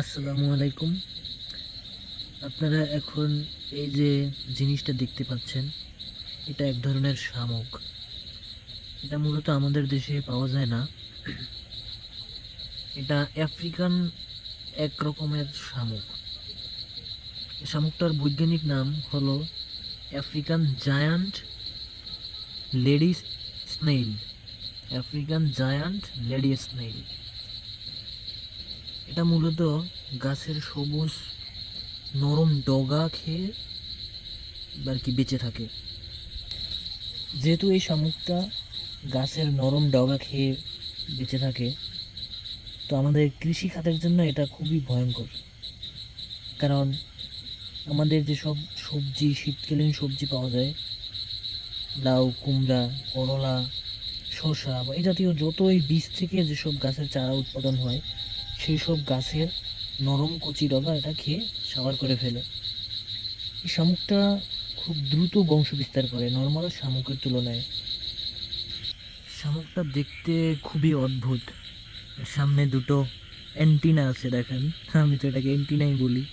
আসসালামু আলাইকুম। আপনারা এখন এই যে জিনিসটা দেখতে পাচ্ছেন, এটা এক ধরনের শামুক। এটা মূলত আমাদের দেশে পাওয়া যায় না। এটা আফ্রিকান এক রকমের শামুক। শামুকটার বৈজ্ঞানিক নাম হলো African giant lady snail. African giant lady snail. এটা মূলত গাছের সবুজ নরম ডগা খেয়ে আর কি বেঁচে থাকে। যেহেতু এই শামুকটা গাছের নরম ডগা খেয়ে বেঁচে থাকে, তো আমাদের কৃষি খাতের জন্য এটা খুবই ভয়ঙ্কর। কারণ আমাদের যেসব সবজি, শীতকালীন সবজি পাওয়া যায়, লাউ, কুমড়া, করলা, শসা বা এই জাতীয় যতই বীজ থেকে যেসব গাছের চারা উৎপাদন হয় সেই সব গাছের নরম কচি ডগা এটা খেয়ে সাবার করে ফেলে। এই শামুকটা খুব দ্রুত বংশ বিস্তার করে, নর্মাল শামুকের তুলনায়। শামুকটা দেখতে খুবই অদ্ভুত। সামনে দুটো অ্যান্টিনা আছে, দেখেন। আমি তো এটাকে অ্যান্টিনাই বলি।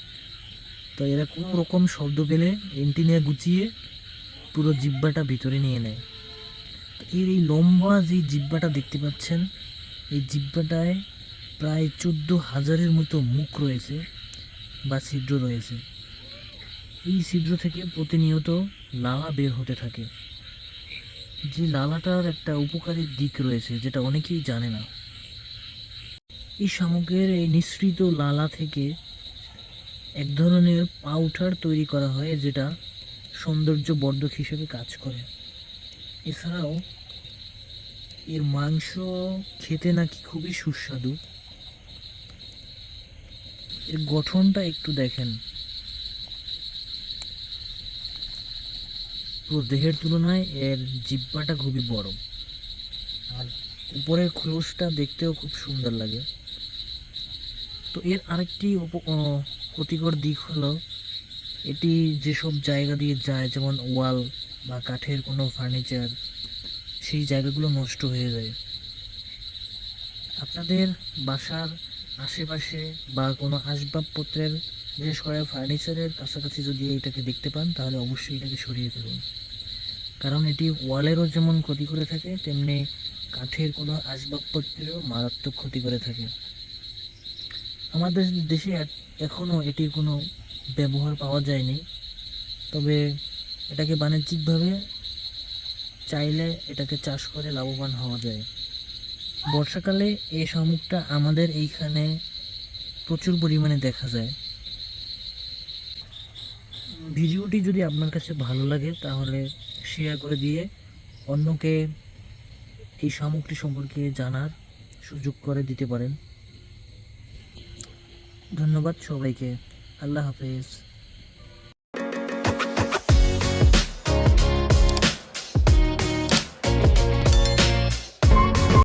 তো এরা কোনো রকম শব্দ পেলে অ্যান্টিনা গুছিয়ে পুরো জিব্বাটা ভিতরে নিয়ে নেয়। এর এই লম্বা যে জিব্বাটা দেখতে পাচ্ছেন, এই জিব্বাটায় প্রায় চোদ্দ হাজারের মতো মুখ রয়েছে বা ছিদ্র রয়েছে। এই ছিদ্র থেকে প্রতিনিয়ত লালা বের হতে থাকে। যে লালাটার একটা উপকারী দিক রয়েছে, যেটা অনেকেই জানে না। এই শামুকের এই নিঃসৃত লালা থেকে এক ধরনের পাউডার তৈরি করা হয়, যেটা সৌন্দর্য বর্ধক হিসেবে কাজ করে। এছাড়াও এর মাংস খেতে নাকি খুবই সুস্বাদু। এর গঠনটা একটু দেখেন। পুরো দেহের তুলনায় এর জিব্বাটা খুবই বড়। আর উপরের খোলসটা দেখতেও খুব সুন্দর লাগে। তো এর আরেকটি উপ- ক্ষতিকর দিক হলো, এটি যেসব জায়গা দিয়ে যায়, যেমন ওয়াল বা কাঠের কোনো ফার্নিচার, সেই জায়গাগুলো নষ্ট হয়ে যায়। আপনাদের বাসার আশেপাশে বা কোনো আসবাবপত্রের, বিশেষ করে ফার্নিচারের কাছাকাছি যদি এটাকে দেখতে পান, তাহলে অবশ্যই এটাকে সরিয়ে ফেলুন। কারণ এটি ওয়ালেরও যেমন ক্ষতি করে থাকে, তেমনি কাঠের কোনো আসবাবপত্রেরও মারাত্মক ক্ষতি করে থাকে। আমাদের দেশে এখনও এটির কোনো ব্যবহার পাওয়া যায়নি। তবে এটাকে বাণিজ্যিকভাবে চাইলে এটাকে চাষ করে লাভবান হওয়া যায়। বর্ষাকালে এই শামুকটা আমাদের এইখানে প্রচুর পরিমাণে দেখা যায়। ভিডিওটি যদি আপনার কাছে ভালো লাগে, তাহলে শেয়ার করে দিয়ে অন্যকে এই শামুকটি সম্পর্কে জানার সুযোগ করে দিতে পারেন। ধন্যবাদ সবাইকে। আল্লাহ হাফেজ।